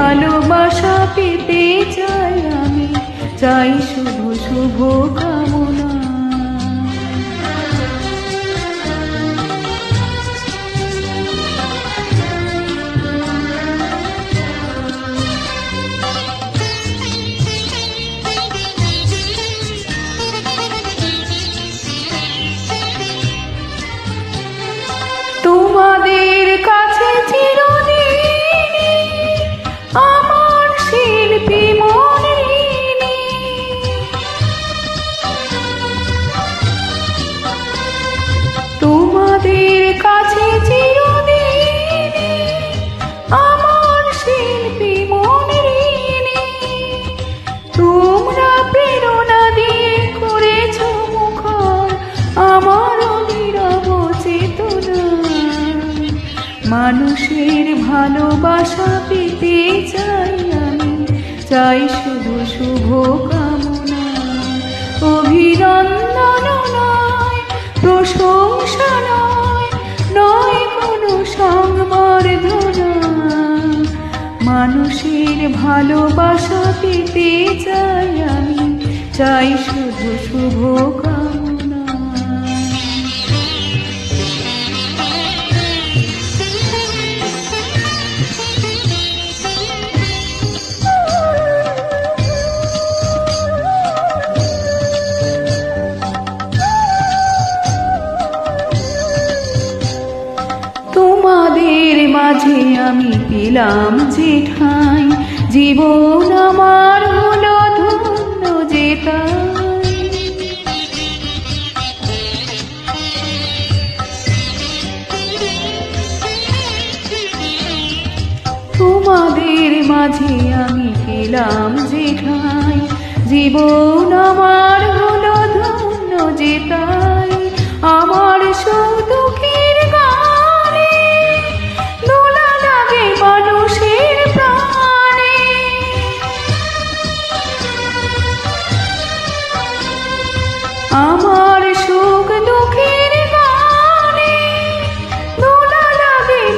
ভালোবাসা পেতে চাই আমি। চাই শুধু শুভ কামনা তোমাদের কাছে চিরদিনই আমার শিল্পী মনে তোমরা প্রেরণা দিয়ে করেছ মুখর আমার মানুষের ভালোবাসা পেতে চাই আমি, চাই শুধু শুভ কামনা অভিনন্দন প্রশংসা নয় নয় কোনো সংবর্ধনা মানুষের ভালোবাসা পেতে চাই আমি চাই শুধু শুভ মাঝে আমি পেলাম যে ঠাঁই। জীবন আমার হলো ধন্য যেতাই তোমাদের মাঝে আমি পেলাম যে ঠাঁই। জীবন আমার হলো ধন্য যেতাই আমার সুদুখের আমার সুখ দুঃখের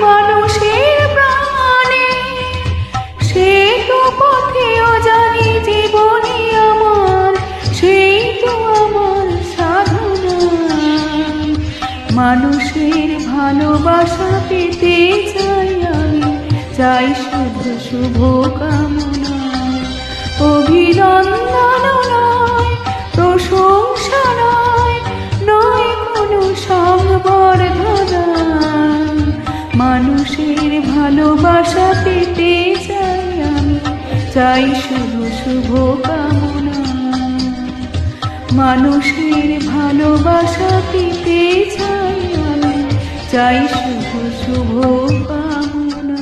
মানুষের প্রাণে। সে তো পথেও জানি জীবনী আমার সেই তো আমার সাধনা। মানুষের ভালোবাসা পেতে চাই আমি, চাই শুধু শুভ কামনা। অভিনন্দন নয় নয় কোনো মানুষের ভালোবাসা পেতে চাই আমি, চাই শুধু শুভ কামনা। মানুষের ভালোবাসা পেতে চাই আমি, চাই শুধু শুভ